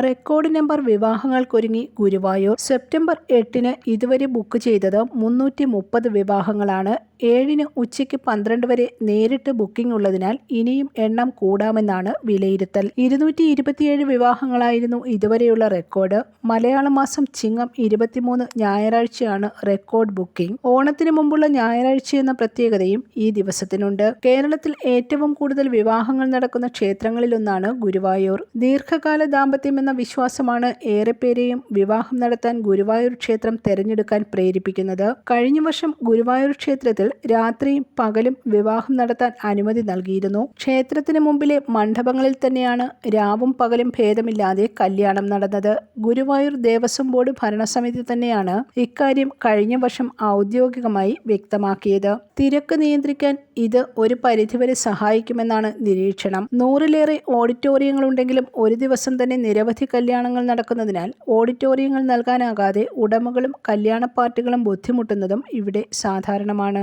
Record number വിവാഹങ്ങൾക്കൊരുങ്ങി Guruvayur September എട്ടിന് ഇതുവരെ ബുക്ക് ചെയ്തത് മുന്നൂറ്റി വിവാഹങ്ങളാണ്. ഏഴിന് ഉച്ചയ്ക്ക് പന്ത്രണ്ട് വരെ നേരിട്ട് ബുക്കിംഗ് ഉള്ളതിനാൽ ഇനിയും എണ്ണം കൂടാമെന്നാണ് വിലയിരുത്തൽ. ഇരുന്നൂറ്റി ഇരുപത്തിയേഴ് വിവാഹങ്ങളായിരുന്നു ഇതുവരെയുള്ള റെക്കോർഡ് മലയാള മാസം ചിങ്ങം ഇരുപത്തിമൂന്ന് ഞായറാഴ്ചയാണ് റെക്കോർഡ് ബുക്കിംഗ് ഓണത്തിന് മുമ്പുള്ള ഞായറാഴ്ച എന്ന പ്രത്യേകതയും ഈ ദിവസത്തിനുണ്ട്. കേരളത്തിൽ ഏറ്റവും കൂടുതൽ വിവാഹങ്ങൾ നടക്കുന്ന ക്ഷേത്രങ്ങളിലൊന്നാണ് ഗുരുവായൂർ. ദീർഘകാല ദാമ്പത്യം എന്ന വിശ്വാസമാണ് ഏറെപ്പേരെയും വിവാഹം നടത്താൻ ഗുരുവായൂർ ക്ഷേത്രം തെരഞ്ഞെടുക്കാൻ പ്രേരിപ്പിക്കുന്നത്. കഴിഞ്ഞ വർഷം ഗുരുവായൂർ ക്ഷേത്രത്തിൽ രാത്രിയും പകലും വിവാഹം നടത്താൻ അനുമതി നൽകിയിരുന്നു. ക്ഷേത്രത്തിന് മുമ്പിലെ മണ്ഡപങ്ങളിൽ തന്നെയാണ് രാവും പകലും ഭേദമില്ലാതെ കല്യാണം നടന്നത്. ഗുരുവായൂർ ദേവസ്വം ബോർഡ് ഭരണസമിതി തന്നെയാണ് ഇക്കാര്യം കഴിഞ്ഞ വർഷം ഔദ്യോഗികമായി വ്യക്തമാക്കിയത്. തിരക്ക് നിയന്ത്രിക്കാൻ ഇത് ഒരു പരിധിവരെ സഹായിക്കുമെന്നാണ് നിരീക്ഷണം. നൂറിലേറെ ഓഡിറ്റോറിയങ്ങളുണ്ടെങ്കിലും ഒരു ദിവസം തന്നെ നിരവധി കല്യാണങ്ങൾ നടക്കുന്നതിനാൽ ഓഡിറ്റോറിയങ്ങൾ നൽകാനാകാതെ ഉടമകളും കല്യാണ പാർട്ടികളും ബുദ്ധിമുട്ടുന്നതും ഇവിടെ സാധാരണമാണ്.